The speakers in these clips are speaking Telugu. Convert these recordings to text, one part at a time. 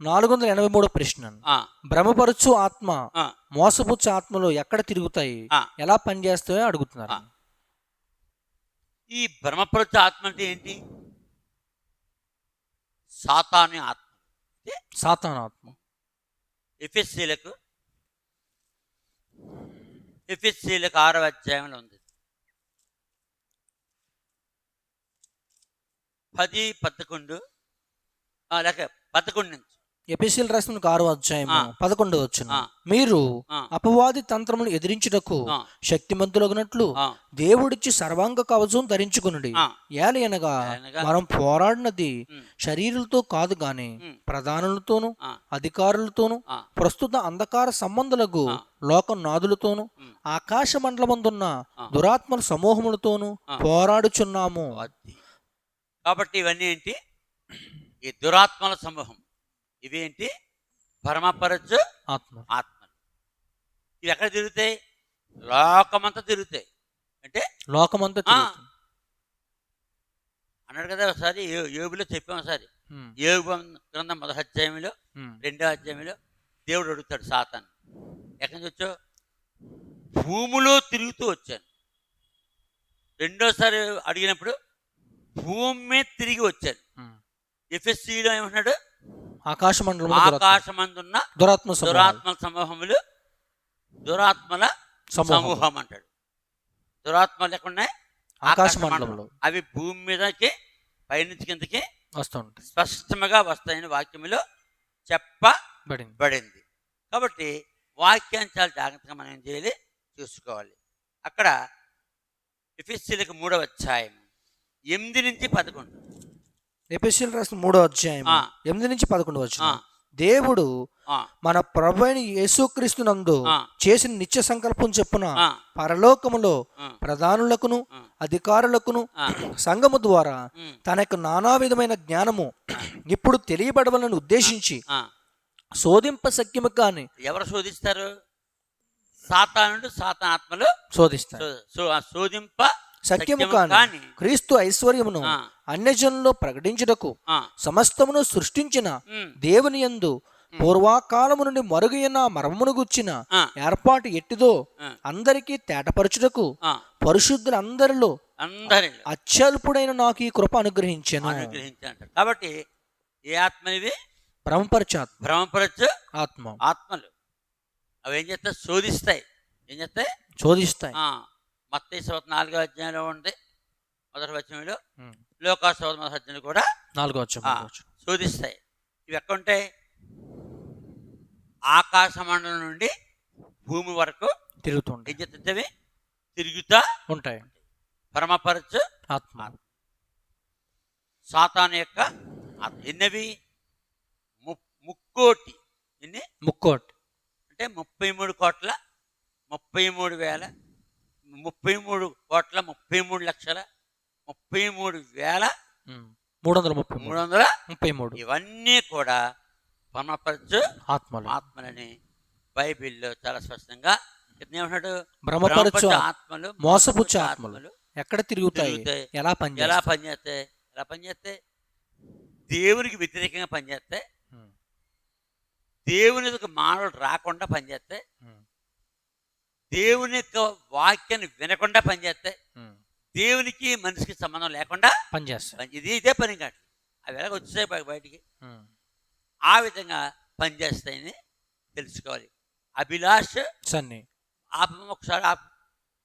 నాలుగు వందల ఎనభై మూడో ప్రశ్న. భ్రమపరచు ఆత్మ మోసపుచ్చు ఆత్మలు ఎక్కడ తిరుగుతాయి. ఎలా పనిచేస్తాయో అడుగుతున్నారు. ఈ భ్రమపరచ ఆత్మ అంటే ఏంటి? సాతాని ఆత్మ. సాతాన ఆత్మ. ఎఫ్ఎస్సీలకు ఎఫ్ఎస్సీలకు ఆరవ అధ్యాయంలో ఉంది. పది పదకొండు లేక పదకొండు నుంచి. ఎపిసిల్ రాసిన ఆరో అధ్యాయం. పదకొండు వచ్చిన. మీరు అపవాది తంత్రములు ఎదిరించుటకు శక్తిమంతులగినట్లు దేవుడిచ్చి సర్వాంగ కవచం ధరించుకునుడి. ఏలయనగా మనం పోరాడినది శరీరులతో కాదు గాని ప్రధానులతోనూ అధికారులతోనూ ప్రస్తుత అంధకార సంబంధులకు. లోక నాదులతోనూ ఆకాశ మండలమందున్న. దురాత్మల సమూహములతోనూ. పోరాడుచున్నాము. కాబట్టి ఇవన్నీ ఏంటి? ఈ దురాత్మల సమూహం. ఇవేంటి పరమపరచు ఆత్మ. ఆత్మలు. ఇవి ఎక్కడ తిరుగుతాయి? లోకమంతా తిరుగుతాయి. అంటే? లోకమంతా. అన్నాడు కదా ఒకసారి ఏ- యోబులో చెప్పాం ఒకసారి. యోగు గ్రంథం మొదటి అధ్యాయంలో రెండో అధ్యాయంలో దేవుడు అడుగుతాడు సాతాను. ఎక్కడి నుంచి వచ్చావు? భూమిలో తిరుగుతూ వచ్చాను. రెండోసారి అడిగినప్పుడు భూమి మీద తిరిగి వచ్చాను. ఎఫ్ఎస్సిలో ఏమన్నాడు ఆకాశ మండలం ఆకాశమందున్న దురాత్మ. దురాత్మల సమూహములు దురాత్మల సమూహం అంటాడు దురాత్మలు ఎక్కడున్నాయి ఆకాశ ఆకాశ మండలంలో అవి భూమి మీదకి పైనుంచి కిందకి వస్తుంటాయి. స్పష్టంగా వస్తాయని వాక్యములో చెప్పబడింది. బడింది కాబట్టి వాక్యాన్ని చాలా జాగ్రత్తగా మనం ఏం చేయాలి? చూసుకోవాలి. అక్కడ ఎఫ్ఎస్సీలకు మూడవ అధ్యాయం ఎనిమిది నుంచి పదకొండు. ఎపిసిల్ రాసిన మూడో అధ్యాయం. ఎనిమిది నుంచి పదకొండు వచ్చిన దేవుడు మన ప్రభు అయిన యేసుక్రీస్తు నందు ఆ. చేసిన నిత్య సంకల్పం చెప్పున పరలోకములో ప్రధానులకును. అధికారులకును సంఘము ద్వారా ఉమ్, తన యొక్క నానా విధమైన జ్ఞానము ఇప్పుడు తెలియబడవలని ఉద్దేశించి. శోధింప సఖ్యము కాని ఎవరు శోధిస్తారు? సాతానుడు సాతాన్ ఆత్మలు శోధిస్తారు శోధింప సత్యము కాని. క్రీస్తు ఐశ్వర్యమును ఆ, అన్యజనుల్లో ప్రకటించుటకు సమస్తమును సృష్టించిన దేవుని యందు పూర్వాకాలము నుండి మరుగున మర్మమును గుచ్చిన ఏర్పాటు ఎట్టిదో అందరికీ తేటపరచుటకు. పరిశుద్ధులందరిలో అందరిలో అత్యల్పుడైన నాకు ఈ కృప అనుగ్రహించాను. కాబట్టి ఏ ఆత్మనివి బ్రహ్మపరచాత్మ భ్రమపరచు ఆత్మ. ఆత్మలు. అవి ఏం చేస్తాయి? శోధిస్తాయి. ఏం చేస్తాయి? శోధిస్తాయి. మత్తయి సవత నాలుగో అధ్యాయంలో ఉంది. మొదటి వచనంలో ఉమ్. లోకా సవత మొదటి అధ్యాయంలో కూడా నాలుగో. శోధిస్తాయి. ఇవి ఎక్కడ ఉంటాయి ఆకాశ మండలం నుండి భూమి వరకు తిరుగుతుంటాయి. ఏం తిరుగుతా ఉంటాయి. పరమపరచు ఆత్మ. సాతాను యొక్క. ఎన్నవి? ముక్కోటి. ఎన్ని? ముక్కోటి. అంటే ముప్పై మూడు కోట్ల ముప్పై మూడు వేల ముప్పై మూడు కోట్ల ముప్పై మూడు లక్షల ముప్పై మూడు వేల. మూడు వందల ముప్పై మూడు వందల ముప్పై మూడు ఇవన్నీ కూడా పరమపరచు ఆత్మలు ఆత్మలని బైబిల్లో చాలా స్పష్టంగా ఏమంటాడు భ్రమపరచు. ఆత్మలు మోసపుచ్చు ఆత్మలు. ఎక్కడ తిరుగుతాయి. ఎలా ఎలా పనిచేస్తాయి ఎలా పనిచేస్తాయి దేవునికి వ్యతిరేకంగా పనిచేస్తాయి. దేవుని యొక్క మానవుడు రాకుండా పనిచేస్తాయి. దేవుని యొక్క వాక్యాన్ని వినకుండా పనిచేస్తాయి. దేవునికి మనిషికి సంబంధం లేకుండా పనిచేస్తాయి. పని- ఇది ఇదే పని కాదు. అవి ఎలాగ వచ్చాయి బయ- బయటికి. ఆ విధంగా పనిచేస్తాయని తెలుసుకోవాలి. అభిలాష్ సన్ని. ఆపం ఒకసారి ఆపు.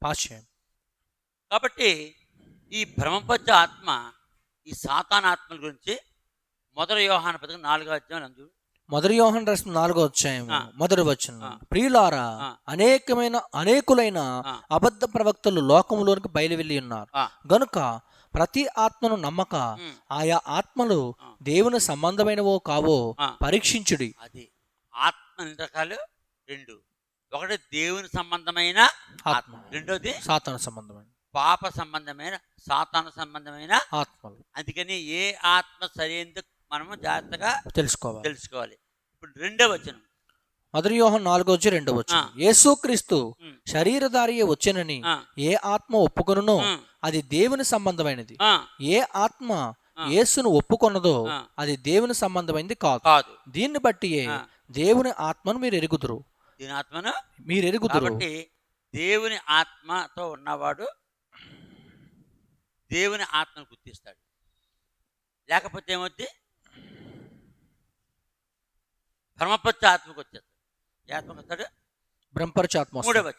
పాశ్చయం. కాబట్టి ఈ భ్రమపచ్చ ఆత్మ ఈ సాతాన్ ఆత్మల గురించి మొదటి వ్యవహాన పథకం నాలుగో అధ్యాయం అందు మొదటి యోహన్ రాసిన నాలుగో అధ్యాయం. మొదటి వచ్చిన. ప్రియులారా. అనేకమైన అనేకులైన. అబద్ధ ప్రవక్తలు లోకములోనికి బయలు వెళ్ళి ఉన్నారు. గనుక ప్రతి ఆత్మను నమ్మక ఆయా ఆత్మలు. దేవుని సంబంధమైనవో కావో. పరీక్షించుడి అది ఆత్మ రకాలు రెండు ఒకటి దేవుని సంబంధమైన ఆత్మ రెండోది సాతాన సంబంధమైన పాప సంబంధమైన సాతాన సంబంధమైన ఆత్మలు అందుకని ఏ ఆత్మ సరైనది మనము జాగ్రత్తగా తెలుసుకోవాలి తెలుసుకోవాలి రెండో వచనం. మొదటి యోహన్ నాలుగో వచ్చి రెండో వచ్చి. యేసుక్రీస్తు శరీరధారియే వచ్చెనని ఏ ఆత్మ ఒప్పుకొనునో అది దేవుని సంబంధమైనది. ఏ ఆత్మ. యేసును ఒప్పుకొన్నదో ఆ. అది దేవుని సంబంధమైంది కాదు. కాదు. దీన్ని బట్టి. దేవుని ఆత్మను మీరు ఎరుగుదురు. దీని ఆత్మను మీరు ఎరుగుదురు. కాబట్టి దేవుని ఆత్మతో ఉన్నవాడు దేవుని ఆత్మను గుర్తిస్తాడు. లేకపోతే ఏమవుద్ది? పరమపచ్చ ఆత్మకు వచ్చేస్తాడు ఏ ఆత్మకు వస్తాడు? బ్రహ్మపరచు ఆత్మ. మూడవ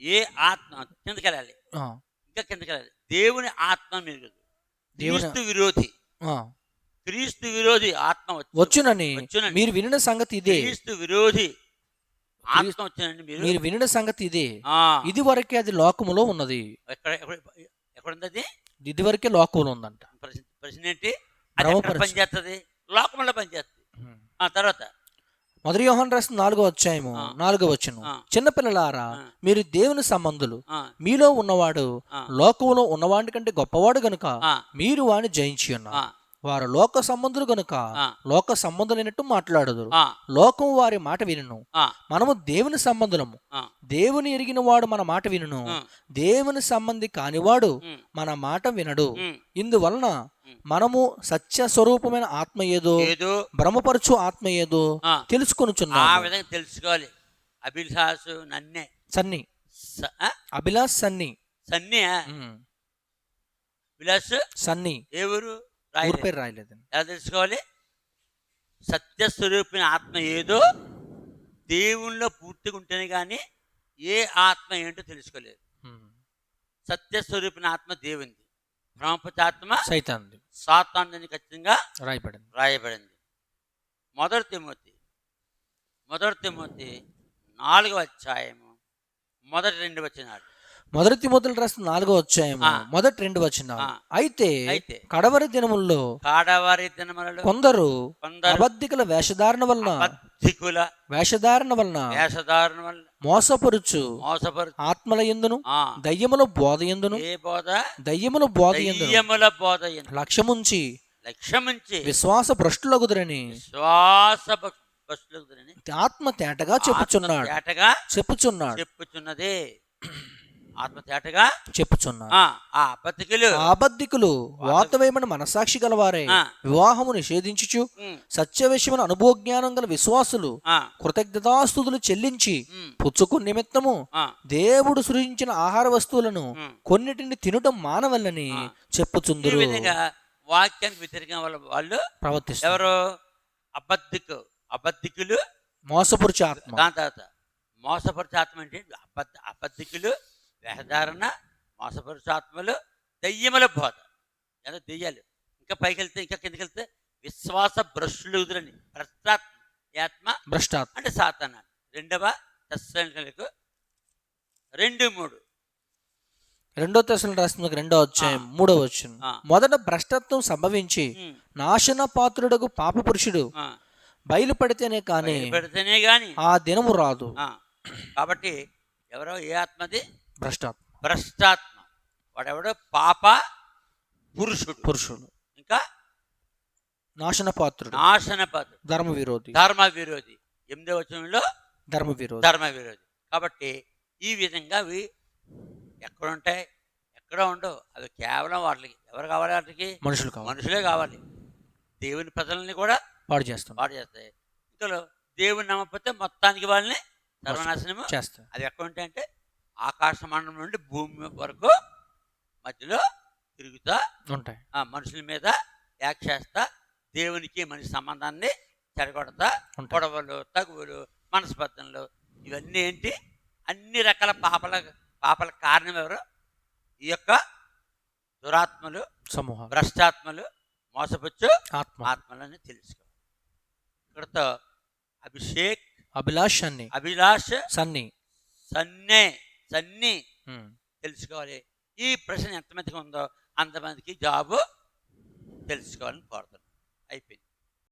ఏ ఆత్మ కిందకి వెళ్ళాలి. ఆ, ఇంకా కిందకి వెళ్ళాలి. దేవుని ఆత్మ మీరు క్రీస్తు విరోధి. క్రీస్తు విరోధి ఆత్మ వచ్చు వచ్చునని. మీరు వినిన సంగతి ఇదే. క్రీస్తు విరోధి ఆత్మ వచ్చినండి మీరు మీరు వినిన సంగతి ఇదే. ఇది వరకే అది లోకములో ఉన్నది. ఎక్కడ ఎక్కడ ఎక్కడుంది అది? ఇది వరకే లోకములో ఉందంట. ప్రశ్న ఏంటి అది బ్రహ్మపరచు. పనిచేస్తుంది లోకంలో పనిచేస్తుంది ఆ తర్వాత మొదటి యోహన్ రాసిన నాలుగో అధ్యాయము. నాలుగో వచ్చును. చిన్నపిల్లలారా. మీరు దేవుని సంబంధులు. మీలో ఉన్నవాడు ఆ. లోకములో ఉన్నవాడి కంటే గొప్పవాడు గనుక మీరు వాని జయించి ఉన్నారు వారు లోక సంబంధులు గనుక. లోక సంబంధులైనట్టు మాట్లాడదురు. ఆ, లోకం వారి మాట వినును. మనము దేవుని సంబంధులము. దేవుని ఎరిగిన వాడు మన మాట వినును. దేవుని సంబంధి కానివాడు మన మాట వినడు. ఇందువలన. మనము సత్య స్వరూపమైన ఆత్మ ఏదో ఏదో. భ్రమపరచు ఆత్మ ఏదో ఆ, ఆ విధంగా తెలుసుకోవాలి. అభిలాషు నన్నే. సన్ని? అభిలాష్ సన్ని. సన్నే. విలాస్ సన్ని. ఏ ఊరు? ఊరి రాయలేదు పేరు రాయలేదు ఎలా తెలుసుకోవాలి? సత్యస్వరూపిన ఆత్మ ఏదో దేవుణ్ణిలో పూర్తిగా ఉంటేనే కానీ ఏ ఆత్మ ఏంటో తెలుసుకోలేదు. సత్యస్వరూపిన ఆత్మ దేవుంది బ్రహ్మపతి ఆత్మ సైతాన్ది సాతాన్ని ఖచ్చితంగా రాయబడింది. రాయబడింది. మొదటి తిమోతి. మొదటి తిమోతి నాలుగవ అధ్యాయము. మొదటి రెండు వచనాలు. మొదటి తిమోతులు రాసిన నాలుగో అధ్యాయము ఆ. మొదటి రెండు వచ్చిన. అయితే కడవరి దినముల్లో కాడవారి దినములలో కొందరు అబద్ధికుల వేషధారణ వలన అబద్ధికుల వేషధారణ వలన వేషధారణ వల్ల మోసపరుచు మోసపరు ఆత్మల ఎందును దయ్యముల బోధ ఎందును ఏ బోధ దయ్యముల బోధ ఎందును దయ్యముల బోధ. లక్ష్యముంచి లక్ష్యమించి విశ్వాస భ్రష్టులగుదురని శ్వాస బస్సులకుదని ఆత్మ తేటగా చెప్పుచున్నాడు తేటగా చెప్పుచున్నాడు చెప్పుచున్నదే ఆత్మ తేటగా చెప్పుచున్నాడు ఆ ఆ అబద్ధికులు. అబద్ధికులు వాతవేమని మనసాక్షి గలవారే. వివాహము నిషేధించుచు సత్య విషయమైన అనుభవజ్ఞానం గల విశ్వాసులు కృతజ్ఞతాస్తుతులు చెల్లించి పుచ్చుకు నిమిత్తము దేవుడు సృజించిన ఆహార వస్తువులను. కొన్నిటిని తినటం మానవల్లని చెప్పుచుందురు. విధంగా వాక్యానికి వ్యతిరేకంగా వాళ్ళ వాళ్ళు ప్రవర్తిస్తారు. ఎవరు? అబద్ధికు అబద్ధికులు. మోసపురుచు ఆత్మ. దాని తర్వాత మోసపరిచే ఆత్మ అంటే అబద్ధ అబద్ధికులు. వేషధారణ మోసపరిచే ఆత్మలు దయ్యముల బోధ. ఏదో దెయ్యాలు. ఇంకా పైకి వెళ్తే ఇంకా కిందకి వెళ్తే విశ్వాస భ్రష్టులు ఎదురని భ్రష్టాత్మ ఆత్మ భ్రష్టాత్మ. అంటే సాతాన. రెండవ దశలకు రెండు మూడు. రెండో దశలు రాసిన రెండో అధ్యాయం మూడో వచ్చిన. మొదట భ్రష్టత్వం సంభవించి నాశన పాత్రుడకు పాప పురుషుడు బయలుపడితేనే కానీ పెడితేనే గాని ఆ దినము రాదు. కాబట్టి ఎవరో ఏ ఆత్మది భ్రష్టాత్మ భ్రష్టాత్మ. వాడెవడో? పాప పురుషుడు. పురుషుడు. ఇంకా? నాశన పాత్రుడు నాశనపదు ధర్మ విరోధి ధర్మ విరోధి ఎనిమిదవ వచనంలో? ధర్మ విరోధి ధర్మ విరోధి కాబట్టి ఈ విధంగా అవి ఎక్కడ ఉంటాయి? ఎక్కడ ఉండవు. అవి కేవలం వాటికి. ఎవరు కావాలి వాటికి? మనుషులు కావాలి. మనుషులే కావాలి. దేవుని ప్రజల్ని కూడా పాడు చేస్తాం. పాడు చేస్తాయి. ఇంకా దేవుని నమ్మకపోతే మొత్తానికి వాళ్ళని సర్వనాశనము చేస్తాం అవి ఎక్కడ ఉంటాయంటే ఆకాశ మండలం నుండి భూమి వరకు మధ్యలో తిరుగుతా ఉంటాయి. ఆ మనుషుల మీద యాక్ చేస్తా దేవునికి మనిషి సంబంధాన్ని చెడగొడతా ఉంటాయి. గొడవలు తగువులు మనస్పర్ధనలు ఇవన్నీ ఏంటి? అన్ని రకాల పాపల పాపల కారణం ఎవరు? ఈ యొక్క దురాత్మలు సమూహం భ్రష్టాత్మలు మోసపుచ్చు ఆత్మ ఆత్మలని తెలుసుకోవాలి. ఇక్కడతో అభిషేక్ అభిలాష్ అన్ని. అభిలాష్ సన్ని. సన్నే. ఉమ్. తెలుసుకోవాలి. ఈ ప్రశ్న ఎంతమందికి ఉందో అంతమందికి జాబు తెలుసుకోవాలని కోరుతున్నాను అయిపోయింది.